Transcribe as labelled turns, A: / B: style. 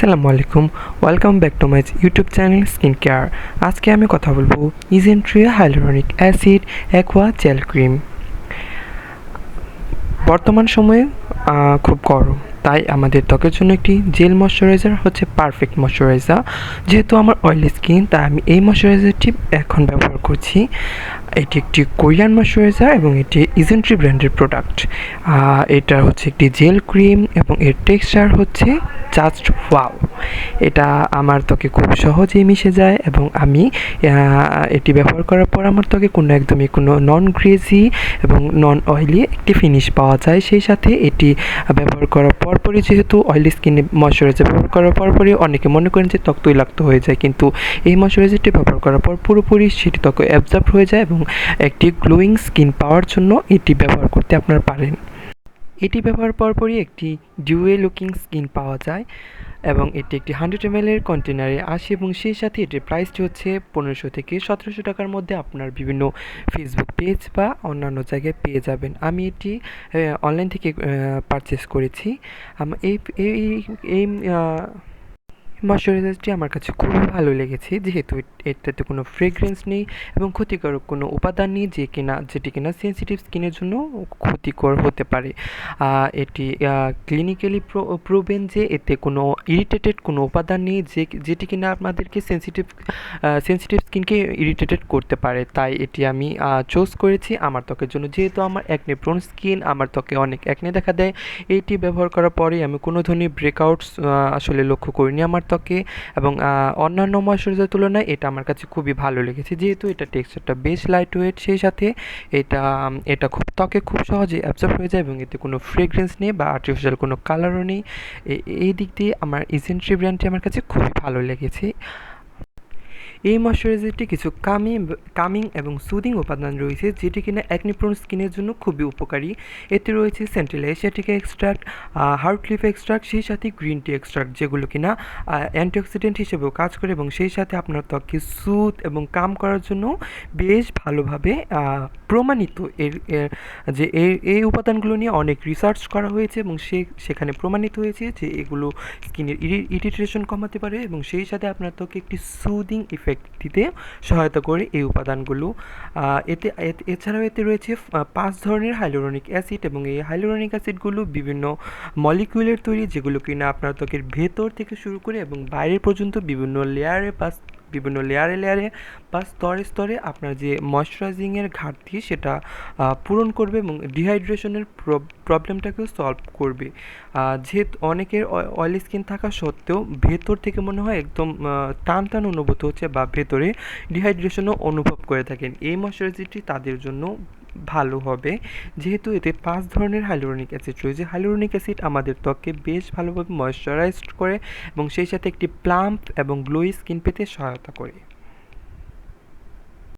A: আসসালামু আলাইকুম welcome back to my YouTube channel skin care আজকে আমি কথা বলব ইজেন্ট্রিয়া hyaluronic acid aqua gel cream বর্তমান সময়ে খুব গরম। তাই আমাদের ত্বকের জন্য একটি জেল ময়শ্চারাইজার হচ্ছে পারফেক্ট ময়শ্চারাইজার। যেহেতু আমার অয়েলি স্কিন, তাই আমি এই ময়শ্চারাইজারটি এখন ব্যবহার করছি। এটি একটি কোরিয়ান ময়শ্চারাইজার এবং এটি ইজেন্ট্রি ব্র্যান্ডের প্রোডাক্ট। এটা হচ্ছে একটি জেল ক্রিম এবং এর টেক্সচার হচ্ছে জাস্ট ওয়াও। এটা আমার ত্বকে খুব সহজেই মিশে যায় এবং আমি এটি ব্যবহার করার পর আমার ত্বকে কোনো একদমই কোনো নন গ্রেজি এবং নন অয়েলি একটি ফিনিশ পাওয়া যায়। সেই সাথে এটি ব্যবহার করার পরপরই যেহেতু অয়েলি স্কিনে ময়শ্চারাইজার ব্যবহার করার পরপরই অনেকে মনে করেন যে ত্বক তৈলাক্ত হয়ে যায় কিন্তু এই ময়শ্চারাইজারটি ব্যবহার করার পর পুরোপুরি সেটি ত্বকে অ্যাবজর্ব হয়ে যায় এবং একটি গ্লোয়িং স্কিন পাওয়ার জন্য এটি ব্যবহার করতে আপনারা পারেন। এটি ব্যবহার পরপরই একটি ডিউয়ে লুকিং স্কিন পাওয়া যায় এবং এটি একটি হান্ড্রেড এম এর কন্টেনারে আসে এবং সেই সাথে এটির প্রাইসটি হচ্ছে পনেরোশো থেকে সতেরোশো টাকার মধ্যে আপনার বিভিন্ন ফেসবুক পেজ বা অন্যান্য জায়গায় পেয়ে যাবেন। আমি এটি অনলাইন থেকে পারচেস করেছি। এই এই ময়শ্চারাইজারটি আমার কাছে খুবই ভালো লেগেছে, যেহেতু এট- এটাতে কোনো ফ্রেগ্রেন্স নেই এবং ক্ষতিকারক কোনো উপাদান নেই যে কিনা, যেটি কিনা সেন্সিটিভ স্কিনের জন্য ক্ষতিকর হতে পারে। এটি ক্লিনিক্যালি প্রুভেন যে এতে কোনো ইরিটেটেড কোনো উপাদান নেই যে, যেটি কিনা আপনাদেরকে সেন্সিটিভ সেন্সিটিভ স্কিনকে ইরিটেটেড করতে পারে। তাই এটি আমি চুজ করেছি। আমার ত্বকের জন্য যেহেতু আমার একনে প্রোন স্কিন আমার ত্বকে অনেক একনে দেখা দেয় এইটি ব্যবহার করার পরেই আমি কোনো ধরনের ব্রেকআউটস আসলে লক্ষ্য করিনি। আমার ত্বকে এবং অন্যান্য ময়শ্চারাইজার তুলনায় এটা আমার কাছে খুবই ভালো লেগেছে। যেহেতু এটা টেক্সচারটা বেশ লাইট ওয়েট সেই সাথে এটা এটা খুব, ত্বকে খুব সহজে অ্যাবজর্ব হয়ে যায় এবং এতে কোনো ফ্রেগ্রেন্স নেই বা আর্টিফিশিয়াল কোনো কালারও নেই। এই দিক দিয়ে আমার এজেন্ট্রি ব্র্যান্ডটি আমার কাছে খুবই ভালো লেগেছে। এই ময়শ্চারাইজারটি কিছু কামিং কামিং এবং সুদিং উপাদান রয়েছে, যেটি কিনা অ্যাকনিপ্রোন স্কিনের জন্য খুবই উপকারী। এতে রয়েছে centella asiatica extract heart leaf extract সেই সাথে গ্রিন টি এক্সট্রাক্ট যেগুলো কিনা অ্যান্টিঅক্সিডেন্ট হিসেবেও কাজ করে এবং সেই সাথে আপনার ত্বককে সুদ এবং কাম করার জন্য বেশ ভালোভাবে প্রমাণিত এর যে এই উপাদানগুলো নিয়ে অনেক রিসার্চ করা হয়েছে এবং সে, সেখানে প্রমাণিত হয়েছে যে এগুলো স্কিনের ইরিটেশন কমাতে পারে এবং সেই সাথে আপনার ত্বকে একটি সুদিং ইফেক্ট দিতে সহায়তা করে এই উপাদানগুলো। এতে এছাড়াও এতে রয়েছে পাঁচ ধরনের হাইলোরনিক অ্যাসিড এবং এই হাইলোরনিক অ্যাসিডগুলো বিভিন্ন মলিকিউলের তৈরি, যেগুলো কিনা আপনার ত্বকের ভেতর থেকে শুরু করে এবং বাইরের পর্যন্ত বিভিন্ন লেয়ারে বা বিভিন্ন লেয়ারে লেয়ারে বা স্তরে স্তরে আপনার যে ময়শ্চারাইজিংয়ের ঘাটতি সেটা পূরণ করবে এবং ডিহাইড্রেশনের প্রবলেমটাকেও সলভ করবে। যেহেতু অনেকের অয়েলি স্কিন থাকা সত্ত্বেও ভেতর থেকে মনে হয় একদম টান টান অনুভূত হচ্ছে বা ভেতরে ডিহাইড্রেশনও অনুভব করে থাকেন। এই ময়শ্চারাইজারটি তাদের জন্য ভালো হবে। যেহেতু এতে পাঁচ ধরনের হাইলোরনিক অ্যাসিড রয়েছে। হাইলোরনিক অ্যাসিড আমাদের ত্বককে বেশ ভালোভাবে ময়শ্চারাইজড করে এবং সেই সাথে একটি প্লাম্প এবং গ্লোই স্কিন পেতে সহায়তা করে।